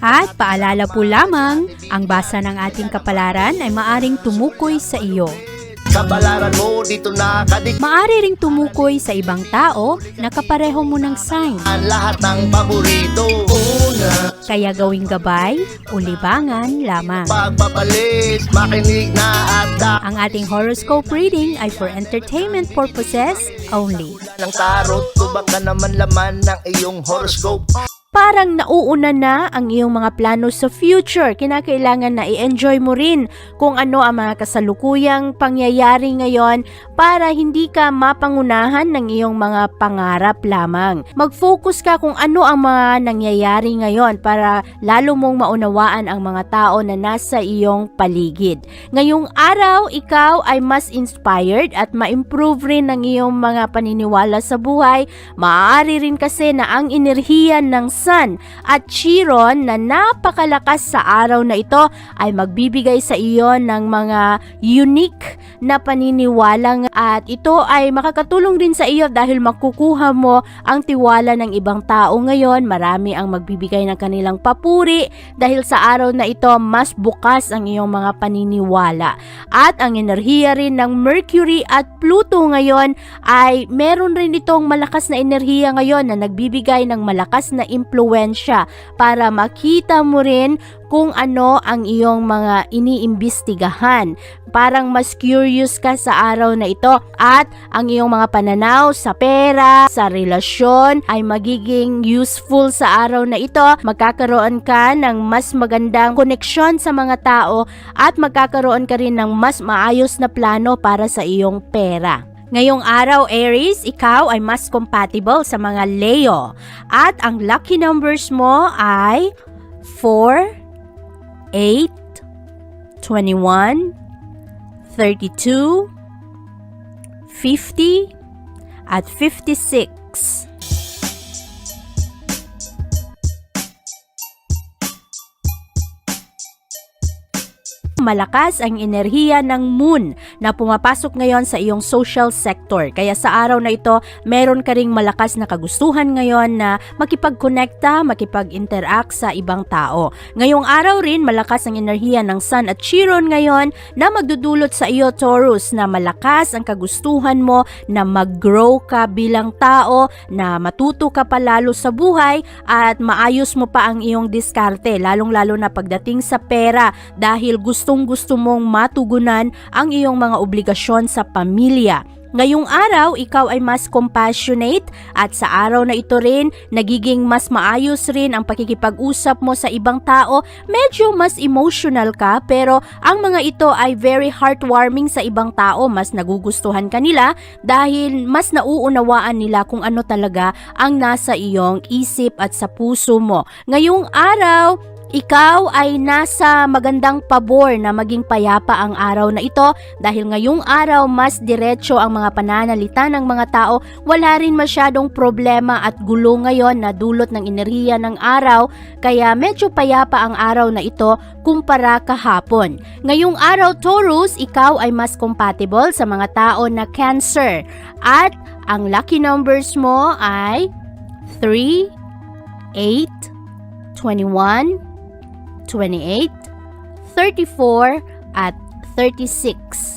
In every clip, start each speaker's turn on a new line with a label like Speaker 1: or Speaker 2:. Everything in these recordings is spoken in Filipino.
Speaker 1: At paalala po lamang, ang basa ng ating kapalaran ay maaring tumukoy sa iyo.
Speaker 2: Kabalaran mo dito nakadik
Speaker 1: Maari ring tumukoy sa ibang tao na kapareho mo ng sign.
Speaker 2: ang lahat ng paborito Una,
Speaker 1: Kaya gawing gabay o libangan lamang.
Speaker 2: pagpapalit, makinig na at
Speaker 1: Ang ating horoscope reading ay for entertainment purposes only.
Speaker 2: ng tarot, tubak ka naman laman ng iyong horoscope
Speaker 1: Parang nauuna na ang iyong mga plano sa future. Kinakailangan na i-enjoy mo rin kung ano ang mga kasalukuyang pangyayari ngayon para hindi ka mapangunahan ng iyong mga pangarap lamang. Mag-focus ka kung ano ang mga nangyayari ngayon para lalo mong maunawaan ang mga tao na nasa iyong paligid. Ngayong araw, ikaw ay mas inspired at ma-improve rin ang iyong mga paniniwala sa buhay Maaari rin kasi na ang enerhiya ng Sun at Chiron na napakalakas sa araw na ito ay magbibigay sa iyo ng mga unique na paniniwalang at ito ay makakatulong din sa iyo dahil makukuha mo ang tiwala ng ibang tao ngayon. Marami ang magbibigay ng kanilang papuri dahil sa araw na ito mas bukas ang iyong mga paniniwala. At ang enerhiya rin ng Mercury at Pluto ngayon ay meron rin itong malakas na enerhiya ngayon na nagbibigay ng malakas na impluensya para makita mo rin kung ano ang iyong mga iniimbestigahan. Parang mas curious ka sa araw na ito at ang iyong mga pananaw sa pera, sa relasyon ay magiging useful sa araw na ito. Magkakaroon ka ng mas magandang koneksyon sa mga tao at magkakaroon ka rin ng mas maayos na plano para sa iyong pera. Ngayong araw, Aries, ikaw ay mas compatible sa mga Leo. At ang lucky numbers mo ay 4, 8, 21, 32, 50, at 56. Malakas ang enerhiya ng moon na pumapasok ngayon sa iyong social sector. Kaya sa araw na ito, meron ka ring malakas na kagustuhan ngayon na makipag-connecta, makipag-interact sa ibang tao. Ngayong araw rin, malakas ang enerhiya ng Sun at Chiron ngayon na magdudulot sa iyo, Taurus, na malakas ang kagustuhan mo na mag-grow ka bilang tao, na matuto ka palalo sa buhay at maayos mo pa ang iyong diskarte, lalong-lalo na pagdating sa pera dahil gustong gusto mong matugunan ang iyong mga obligasyon sa pamilya. Ngayong araw, ikaw ay mas compassionate at sa araw na ito rin, nagiging mas maayos rin ang pakikipag-usap mo sa ibang tao. Medyo mas emotional ka pero ang mga ito ay very heartwarming sa ibang tao. Mas nagugustuhan ka nila dahil mas nauunawaan nila kung ano talaga ang nasa iyong isip at sa puso mo. Ngayong araw, ikaw ay nasa magandang pabor na maging payapa ang araw na ito dahil ngayong araw mas diretso ang mga pananalita ng mga tao. Wala rin masyadong problema at gulo ngayon na dulot ng enerhiya ng araw kaya medyo payapa ang araw na ito kumpara kahapon. Ngayong araw Taurus, ikaw ay mas compatible sa mga tao na Cancer at ang lucky numbers mo ay 3, 8, 21, 28, 34, at 36.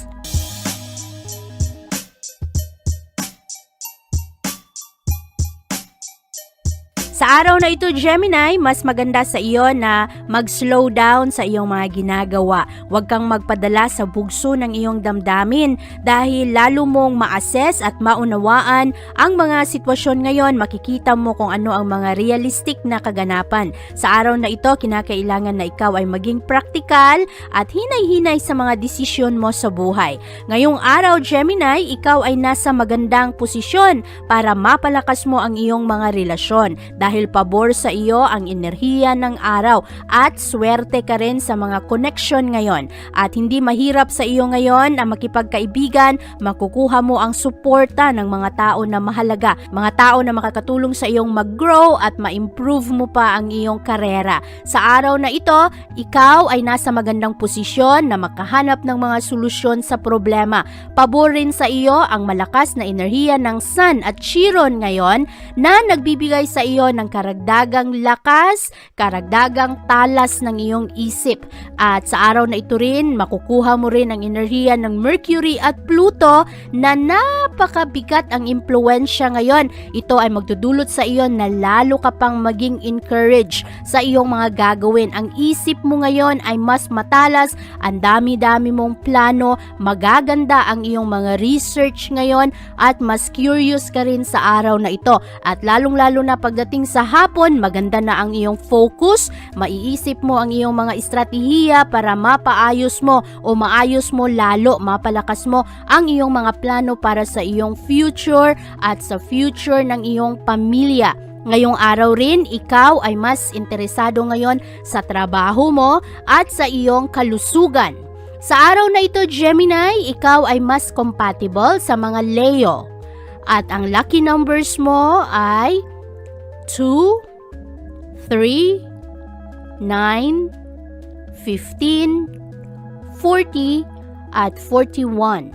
Speaker 1: Sa araw na ito, Gemini, mas maganda sa iyo na mag-slow down sa iyong mga ginagawa. Huwag kang magpadala sa bugso ng iyong damdamin dahil lalo mong ma-assess at maunawaan ang mga sitwasyon ngayon. Makikita mo kung ano ang mga realistic na kaganapan. Sa araw na ito, kinakailangan na ikaw ay maging praktikal at hinay-hinay sa mga desisyon mo sa buhay. Ngayong araw, Gemini, ikaw ay nasa magandang posisyon para mapalakas mo ang iyong mga relasyon dahil pabor sa iyo ang enerhiya ng araw at swerte ka rin sa mga connection ngayon. At hindi mahirap sa iyo ngayon na makipagkaibigan, makukuha mo ang suporta ng mga tao na mahalaga, mga tao na makakatulong sa iyong mag-grow at ma-improve mo pa ang iyong karera. Sa araw na ito, ikaw ay nasa magandang posisyon na makahanap ng mga solusyon sa problema. Pabor rin sa iyo ang malakas na enerhiya ng Sun at Chiron ngayon na nagbibigay sa iyo ng karagdagang lakas, karagdagang talas ng iyong isip. At sa araw na ito rin, makukuha mo rin ang enerhiya ng Mercury at Pluto na napakabigat ang impluensya ngayon. Ito ay magdudulot sa iyo na lalo ka pang maging encourage sa iyong mga gagawin. Ang isip mo ngayon ay mas matalas, ang dami-dami mong plano, magaganda ang iyong mga research ngayon at mas curious ka rin sa araw na ito. At lalong-lalo na pagdating sa hapon, maganda na ang iyong focus, maiisip mo ang iyong mga estratehiya para mapaayos mo o maayos mo lalo, mapalakas mo ang iyong mga plano para sa iyong future at sa future ng iyong pamilya. Ngayong araw rin, ikaw ay mas interesado ngayon sa trabaho mo at sa iyong kalusugan. Sa araw na ito, Gemini, ikaw ay mas compatible sa mga Leo. At ang lucky numbers mo ay 2, 3, 9, 15, 40, at 41.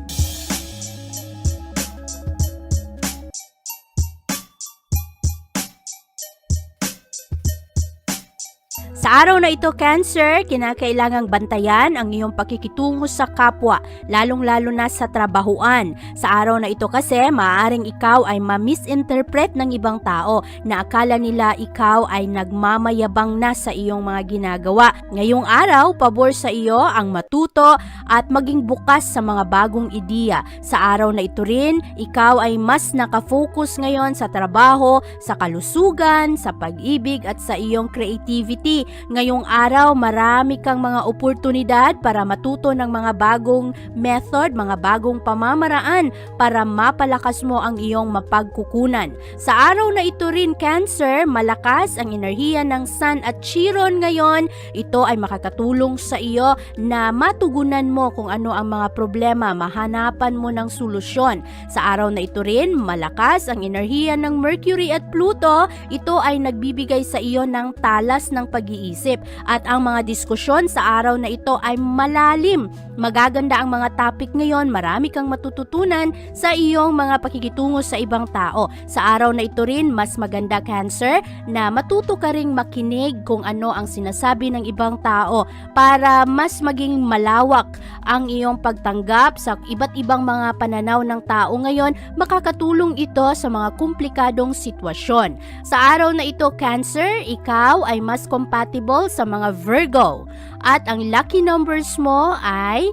Speaker 1: Sa araw na ito, Cancer, kinakailangang bantayan ang iyong pakikitungo sa kapwa, lalong-lalo na sa trabahuan. Sa araw na ito kasi, maaaring ikaw ay ma-misinterpret ng ibang tao na akala nila ikaw ay nagmamayabang na sa iyong mga ginagawa. Ngayong araw, pabor sa iyo ang matuto at maging bukas sa mga bagong ideya. Sa araw na ito rin, ikaw ay mas nakafocus ngayon sa trabaho, sa kalusugan, sa pag-ibig at sa iyong creativity. Ngayong araw, marami kang mga oportunidad para matuto ng mga bagong method, mga bagong pamamaraan para mapalakas mo ang iyong mapagkukunan. Sa araw na ito rin, Cancer, malakas ang enerhiya ng Sun at Chiron ngayon. Ito ay makakatulong sa iyo na matugunan mo kung ano ang mga problema, mahanapan mo ng solusyon. Sa araw na ito rin, malakas ang enerhiya ng Mercury at Pluto. Ito ay nagbibigay sa iyo ng talas ng pag-iisip at ang mga diskusyon sa araw na ito ay malalim. Magaganda ang mga topic ngayon, marami kang matututunan sa iyong mga pakikitungo sa ibang tao. Sa araw na ito rin, mas maganda Cancer na matuto ka ring makinig kung ano ang sinasabi ng ibang tao para mas maging malawak ang iyong pagtanggap sa iba't ibang mga pananaw ng tao ngayon, makakatulong ito sa mga komplikadong sitwasyon. Sa araw na ito, Cancer, ikaw ay mas compatible sa mga Virgo. At ang lucky numbers mo ay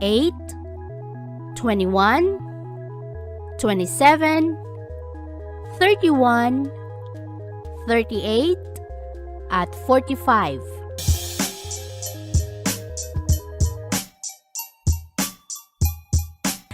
Speaker 1: 8, 21, 27, 31, 38, at 45.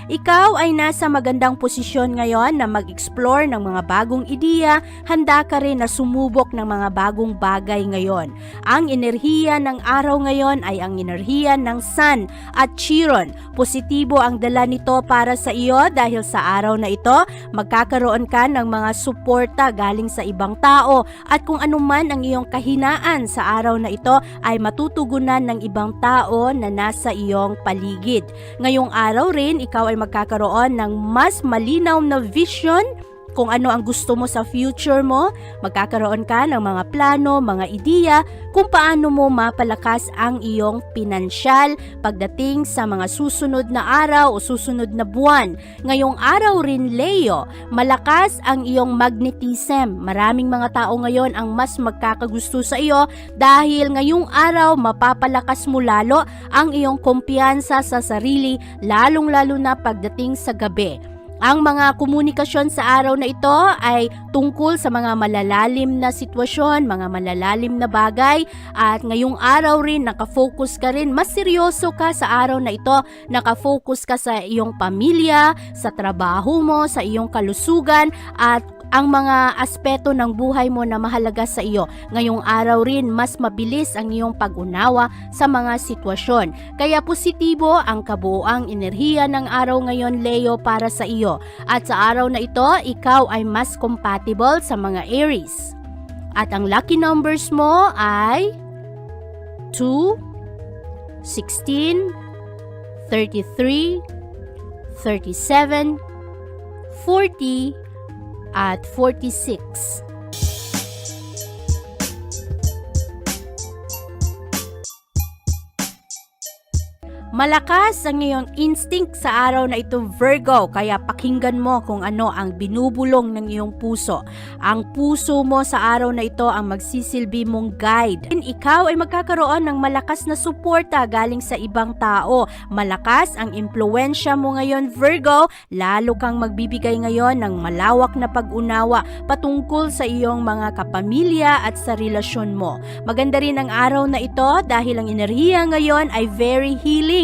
Speaker 1: Ikaw ay nasa magandang posisyon ngayon na mag-explore ng mga bagong ideya, handa ka rin na sumubok ng mga bagong bagay ngayon. Ang enerhiya ng araw ngayon ay ang enerhiya ng Sun at Chiron. Positibo ang dala nito para sa iyo dahil sa araw na ito, magkakaroon ka ng mga suporta galing sa ibang tao at kung anuman ang iyong kahinaan sa araw na ito ay matutugunan ng ibang tao na nasa iyong paligid. Ngayong araw rin, ikaw ay magkakaroon ng mas malinaw na vision kung ano ang gusto mo sa future mo, magkakaroon ka ng mga plano, mga ideya kung paano mo mapalakas ang iyong pinansyal pagdating sa mga susunod na araw o susunod na buwan. Ngayong araw rin, Leo, malakas ang iyong magnetism. Maraming mga tao ngayon ang mas magkakagusto sa iyo dahil ngayong araw mapapalakas mo lalo ang iyong kumpiyansa sa sarili lalong-lalo na pagdating sa gabi. Ang mga komunikasyon sa araw na ito ay tungkol sa mga malalalim na sitwasyon, mga malalalim na bagay. At ngayong araw rin nakafocus ka rin, mas seryoso ka sa araw na ito, nakafocus ka sa iyong pamilya, sa trabaho mo, sa iyong kalusugan. At ang mga aspeto ng buhay mo na mahalaga sa iyo. Ngayong araw rin, mas mabilis ang iyong pag-unawa sa mga sitwasyon. Kaya positibo ang kabuoang enerhiya ng araw ngayon, Leo, para sa iyo. At sa araw na ito, ikaw ay mas compatible sa mga Aries. At ang lucky numbers mo ay 2, 16, 33, 37, 40, at 46. Malakas ang iyong instinct sa araw na ito Virgo kaya pakinggan mo kung ano ang binubulong ng iyong puso. Ang puso mo sa araw na ito ang magsisilbi mong guide. And ikaw ay magkakaroon ng malakas na suporta galing sa ibang tao. Malakas ang impluensya mo ngayon Virgo, lalo kang magbibigay ngayon ng malawak na pag-unawa patungkol sa iyong mga kapamilya at sa relasyon mo. Maganda rin ang araw na ito dahil ang enerhiya ngayon ay very healing.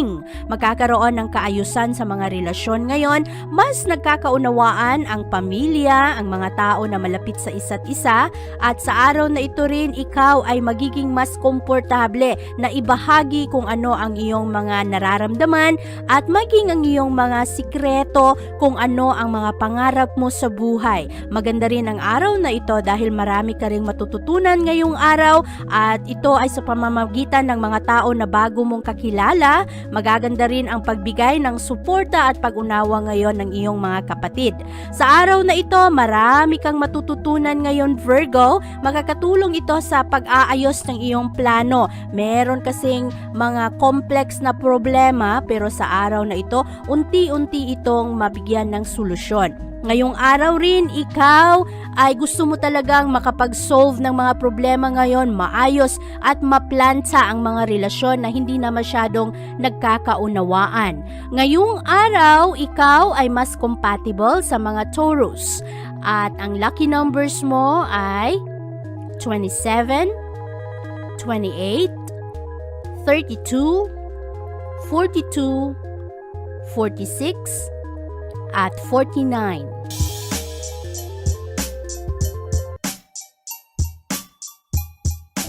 Speaker 1: Magkakaroon ng kaayusan sa mga relasyon ngayon, mas nagkakaunawaan ang pamilya, ang mga tao na malapit sa isa't isa, at sa araw na ito rin ikaw ay magiging mas komportable na ibahagi kung ano ang iyong mga nararamdaman at maging ang iyong mga sikreto kung ano ang mga pangarap mo sa buhay. Maganda rin ang araw na ito dahil marami ka ring matututunan ngayong araw at ito ay sa pamamagitan ng mga tao na bago mong kakilala, magaganda rin ang pagbigay ng suporta at pag-unawa ngayon ng iyong mga kapatid. Sa araw na ito, marami kang matututunan ngayon Virgo, makakatulong ito sa pag-aayos ng iyong plano. Meron kasing mga complex na problema pero sa araw na ito, unti-unti itong mabigyan ng solusyon. Ngayong araw rin, ikaw ay gusto mo talagang makapag-solve ng mga problema ngayon, maayos at maplanta ang mga relasyon na hindi na masyadong nagkakaunawaan. Ngayong araw, ikaw ay mas compatible sa mga Taurus. At ang lucky numbers mo ay 27, 28, 32, 42, 46, at 49.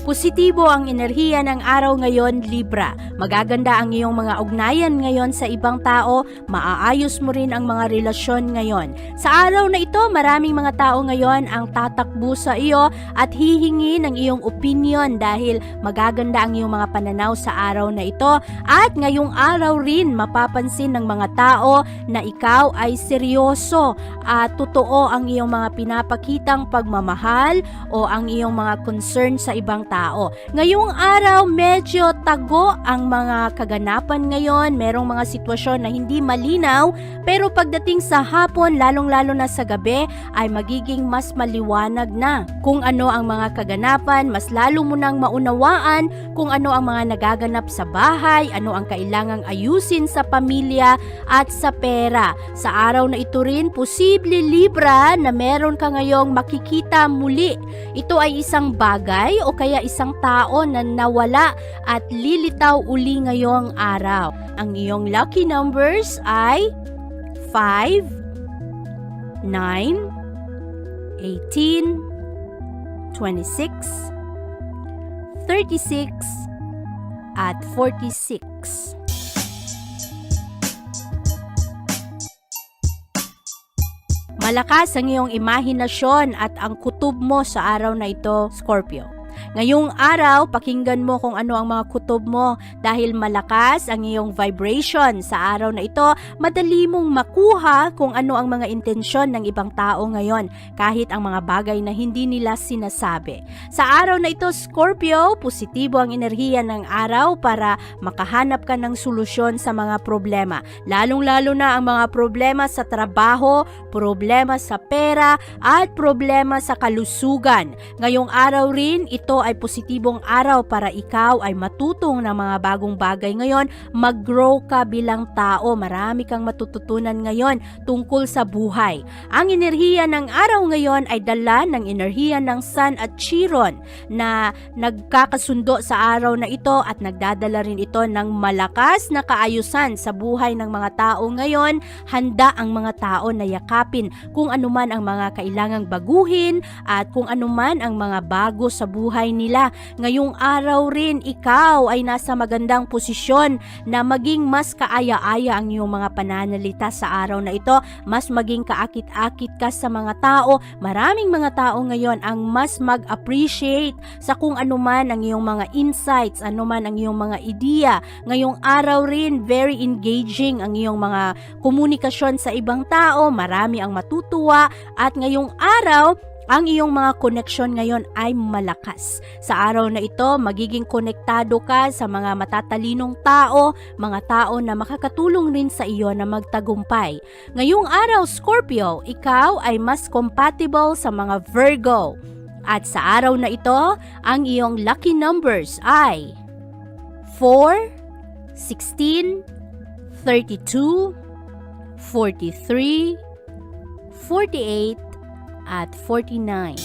Speaker 1: Positibo ang enerhiya ng araw ngayon, Libra. Magaganda ang iyong mga ugnayan ngayon sa ibang tao, maaayos mo rin ang mga relasyon ngayon. Sa araw na ito, maraming mga tao ngayon ang tatakbo sa iyo at hihingi ng iyong opinion dahil magaganda ang iyong mga pananaw sa araw na ito. At ngayong araw rin, mapapansin ng mga tao na ikaw ay seryoso at totoo ang iyong mga pinapakitang pagmamahal o ang iyong mga concern sa ibang tao. Ngayong araw, medyo tago ang mga kaganapan ngayon. Merong mga sitwasyon na hindi malinaw, pero pagdating sa hapon, lalong-lalo na sa gabi, ay magiging mas maliwanag na. Kung ano ang mga kaganapan, mas lalo mo nang maunawaan kung ano ang mga nagaganap sa bahay, ano ang kailangang ayusin sa pamilya at sa pera. Sa araw na ito rin, posible Libra na meron ka ngayong makikita muli. Ito ay isang bagay o kaya isang tao na nawala at lilitaw uli ngayong araw. Ang iyong lucky numbers ay 5, 9, 18, 26, 36, at 46. Malakas ang iyong imahinasyon at ang kutob mo sa araw na ito, Scorpio. Ngayong araw, pakinggan mo kung ano ang mga kutob mo dahil malakas ang iyong vibration sa araw na ito. Madali mong makuha kung ano ang mga intensyon ng ibang tao ngayon kahit ang mga bagay na hindi nila sinasabi. Sa araw na ito, Scorpio, positibo ang enerhiya ng araw para makahanap ka ng solusyon sa mga problema. Lalong-lalo na ang mga problema sa trabaho, problema sa pera, at problema sa kalusugan. Ngayong araw rin, ito ay positibong araw para ikaw ay matutong ng mga bagong bagay ngayon, mag-grow ka bilang tao. Marami kang matututunan ngayon tungkol sa buhay. Ang enerhiya ng araw ngayon ay dala ng enerhiya ng Sun at Chiron na nagkakasundo sa araw na ito at nagdadala rin ito ng malakas na kaayusan sa buhay ng mga tao ngayon. Handa ang mga tao na yakapin kung anuman ang mga kailangang baguhin at kung anuman ang mga bago sa buhay nila. Ngayong araw rin ikaw ay nasa magandang posisyon na maging mas kaaya-aya ang iyong mga pananalita sa araw na ito, mas maging kaakit-akit ka sa mga tao. Maraming mga tao ngayon ang mas mag-appreciate sa kung anuman ang iyong mga insights, anuman ang iyong mga ideya. Ngayong araw rin, very engaging ang iyong mga komunikasyon sa ibang tao, marami ang matutuwa at ngayong araw, ang iyong mga koneksyon ngayon ay malakas. Sa araw na ito, magiging konektado ka sa mga matatalinong tao, mga tao na makakatulong rin sa iyo na magtagumpay. Ngayong araw, Scorpio, ikaw ay mas compatible sa mga Virgo. At sa araw na ito, ang iyong lucky numbers ay 4, 16, 32, 43, 48, at 49.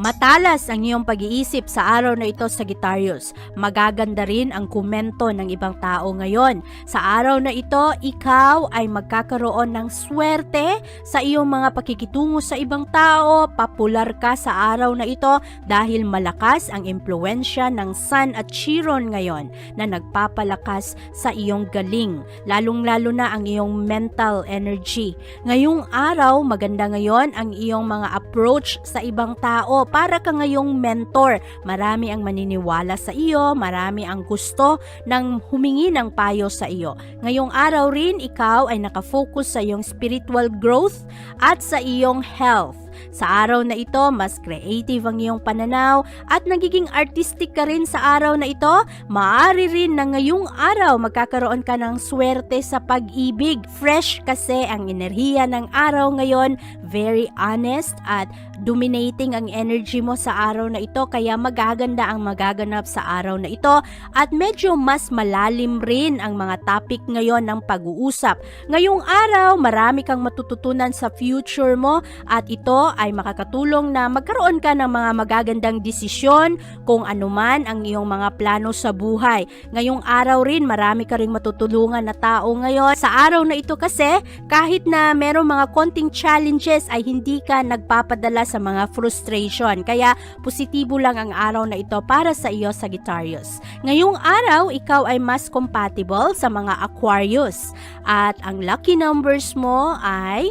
Speaker 1: Matalas ang iyong pag-iisip sa araw na ito, Sagittarius. Magaganda rin ang komento ng ibang tao ngayon. Sa araw na ito, ikaw ay magkakaroon ng swerte sa iyong mga pakikitungo sa ibang tao. Popular ka sa araw na ito dahil malakas ang impluensya ng Sun at Chiron ngayon na nagpapalakas sa iyong galing. Lalong-lalo na ang iyong mental energy. Ngayong araw, maganda ngayon ang iyong mga approach sa ibang tao para ka ngayong mentor. Marami ang maniniwala sa iyo, marami ang gusto ng humingi ng payo sa iyo. Ngayong araw rin, ikaw ay nakafocus sa iyong spiritual growth at sa iyong health. Sa araw na ito, mas creative ang iyong pananaw at nagiging artistic ka rin sa araw na ito. Maaari rin na ngayong araw magkakaroon ka ng swerte sa pag-ibig. Fresh kasi ang enerhiya ng araw ngayon, very honest at dominating ang energy mo sa araw na ito kaya magaganda ang magaganap sa araw na ito at medyo mas malalim rin ang mga topic ngayon ng pag-uusap. Ngayong araw, marami kang matututunan sa future mo at ito ay makakatulong na magkaroon ka ng mga magagandang desisyon kung anuman ang iyong mga plano sa buhay. Ngayong araw rin, marami ka rin matutulungan na tao ngayon. Sa araw na ito kasi, kahit na merong mga konting challenges ay hindi ka nagpapadala sa mga frustration. Kaya positibo lang ang araw na ito para sa iyo, Sagittarius. Ngayong araw, ikaw ay mas compatible sa mga Aquarius. At ang lucky numbers mo ay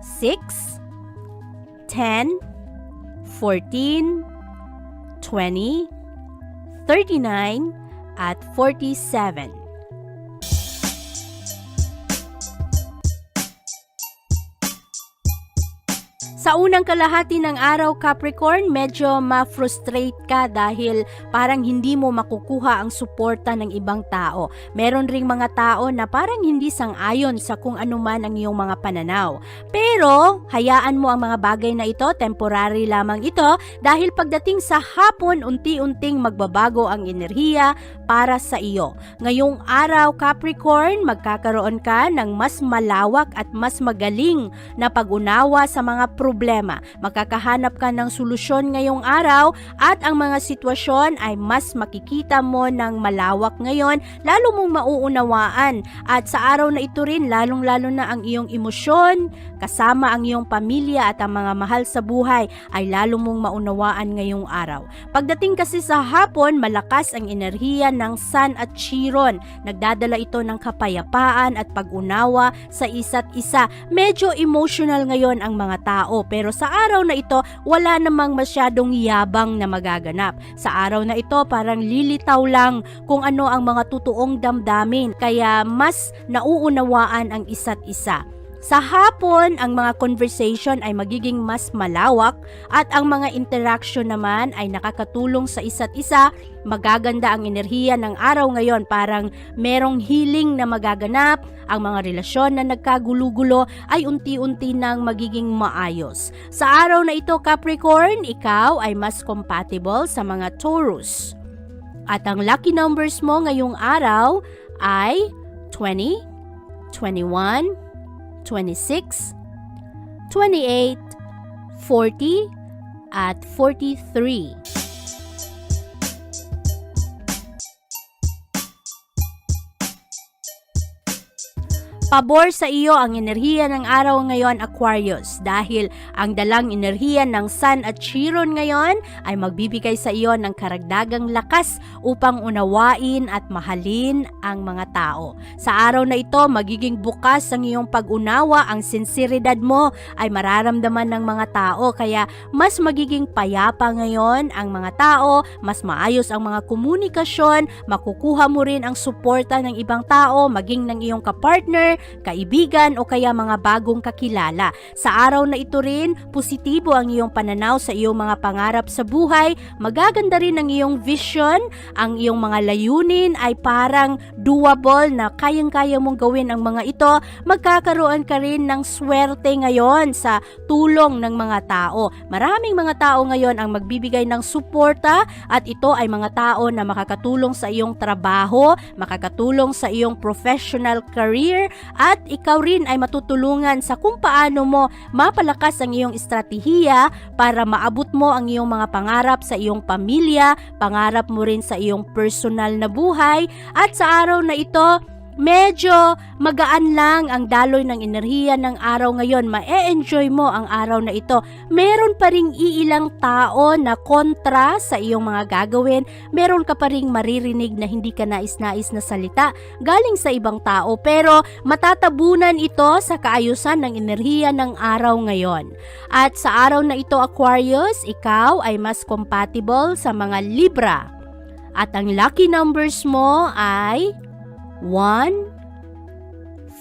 Speaker 1: 6, 10, 14, 20, 39, at 47. Sa unang kalahati ng araw Capricorn, medyo ma-frustrate ka dahil parang hindi mo makukuha ang suporta ng ibang tao. Meron ring mga tao na parang hindi sang-ayon sa kung ano man ang iyong mga pananaw. Pero, hayaan mo ang mga bagay na ito, temporary lamang ito dahil pagdating sa hapon, unti-unting magbabago ang enerhiya para sa iyo. Ngayong araw Capricorn, magkakaroon ka ng mas malawak at mas magaling na pag-unawa sa mga problema problema. Makakahanap ka ng solusyon ngayong araw at ang mga sitwasyon ay mas makikita mo ng malawak ngayon, lalo mong mauunawaan. At sa araw na ito rin, lalong-lalo na ang iyong emosyon, kasama ang iyong pamilya at ang mga mahal sa buhay ay lalo mong maunawaan ngayong araw. Pagdating kasi sa hapon, malakas ang enerhiya ng Sun at Chiron. Nagdadala ito ng kapayapaan at pag-unawa sa isa't isa. Medyo emotional ngayon ang mga tao pero sa araw na ito, wala namang masyadong yabang na magaganap. Sa araw na ito, parang lilitaw lang kung ano ang mga totoong damdamin kaya mas nauunawaan ang isa't isa. Sa hapon, ang mga conversation ay magiging mas malawak at ang mga interaction naman ay nakakatulong sa isa't isa. Magaganda ang enerhiya ng araw ngayon, parang merong healing na magaganap. Ang mga relasyon na nagkagulugulo ay unti-unti nang magiging maayos. Sa araw na ito, Capricorn, ikaw ay mas compatible sa mga Taurus. At ang lucky numbers mo ngayong araw ay 20, 21, 26, 28, 40, at 43. Pabor sa iyo ang enerhiya ng araw ngayon Aquarius dahil ang dalang enerhiya ng Sun at Chiron ngayon ay magbibigay sa iyo ng karagdagang lakas upang unawain at mahalin ang mga tao. Sa araw na ito, magiging bukas ang iyong pag-unawa, ang sinseridad mo ay mararamdaman ng mga tao kaya mas magiging payapa ngayon ang mga tao, mas maayos ang mga komunikasyon, makukuha mo rin ang suporta ng ibang tao, maging ng iyong kapartner, kaibigan o kaya mga bagong kakilala. Sa araw na ito rin, positibo ang iyong pananaw sa iyong mga pangarap sa buhay, magaganda rin ang iyong vision, ang iyong mga layunin ay parang doable na kayang-kaya mong gawin ang mga ito, magkakaroon ka rin ng swerte ngayon sa tulong ng mga tao. Maraming mga tao ngayon ang magbibigay ng suporta at ito ay mga tao na makakatulong sa iyong trabaho, makakatulong sa iyong professional career at ikaw rin ay matutulungan sa kung paano mo mapalakas ang iyong estratehiya para maabot mo ang iyong mga pangarap sa iyong pamilya, pangarap mo rin sa iyong personal na buhay at sa araw na ito medyo magaan lang ang daloy ng enerhiya ng araw ngayon. Ma-enjoy mo ang araw na ito. Meron pa ring iilang tao na kontra sa iyong mga gagawin. Meron ka pa ring maririnig na hindi ka nais-nais na salita galing sa ibang tao. Pero matatabunan ito sa kaayusan ng enerhiya ng araw ngayon. At sa araw na ito Aquarius, ikaw ay mas compatible sa mga Libra. At ang lucky numbers mo ay 1,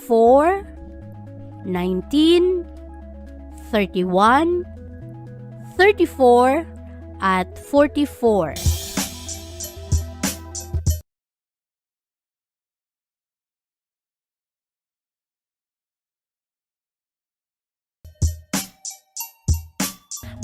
Speaker 1: 4, 19, 31, 34, at 44.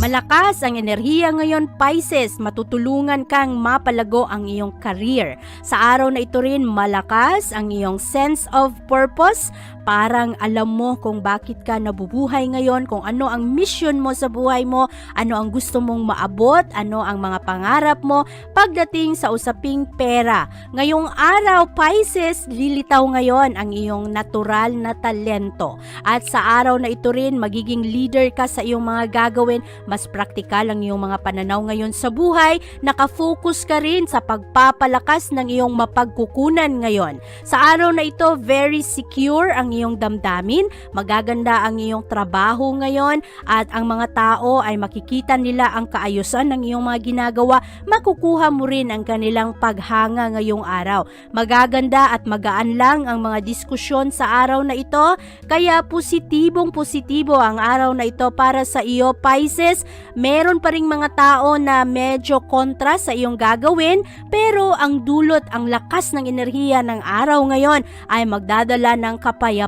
Speaker 1: Malakas ang enerhiya ngayon Pisces, matutulungan kang mapalago ang iyong career. Sa araw na ito rin malakas ang iyong sense of purpose, parang alam mo kung bakit ka nabubuhay ngayon, kung ano ang mission mo sa buhay mo, ano ang gusto mong maabot, ano ang mga pangarap mo pagdating sa usaping pera. Ngayong araw Pisces, lilitaw ngayon ang iyong natural na talento. At sa araw na ito rin magiging leader ka sa iyong mga gagawin, mas praktikal ang iyong mga pananaw ngayon sa buhay, nakafocus ka rin sa pagpapalakas ng iyong mapagkukunan ngayon. Sa araw na ito, very secure ang iyong damdamin, magaganda ang iyong trabaho ngayon, at ang mga tao ay makikita nila ang kaayusan ng iyong mga ginagawa, makukuha mo rin ang kanilang paghanga ngayong araw. Magaganda at magaan lang ang mga diskusyon sa araw na ito, kaya positibong positibo ang araw na ito para sa iyo, Pisces. Meron pa ring mga tao na medyo kontra sa iyong gagawin, pero ang dulot, ang lakas ng enerhiya ng araw ngayon ay magdadala ng kapayapaan.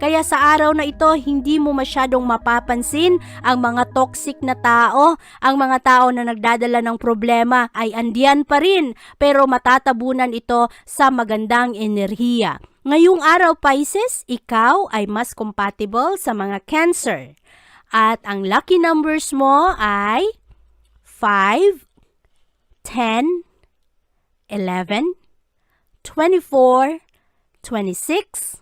Speaker 1: Kaya sa araw na ito, hindi mo masyadong mapapansin ang mga toxic na tao, ang mga tao na nagdadala ng problema ay andiyan pa rin, pero matatabunan ito sa magandang enerhiya. Ngayong araw Pisces, ikaw ay mas compatible sa mga Cancer. At ang lucky numbers mo ay 5, 10, 11, 24, 26,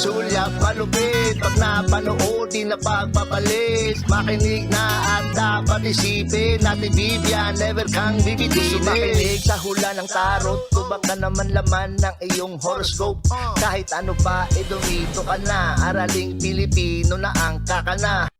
Speaker 2: sulyap malupit Pag napanood, di na pagpapalit Makinig na at dapat isipin Ate Vivian, never kang bibitinin Gusto makinig sa hula ng tarot Tubak ka naman laman ng iyong horoscope. Kahit ano pa, eh dumito ka na. Araling Pilipino na ang kakana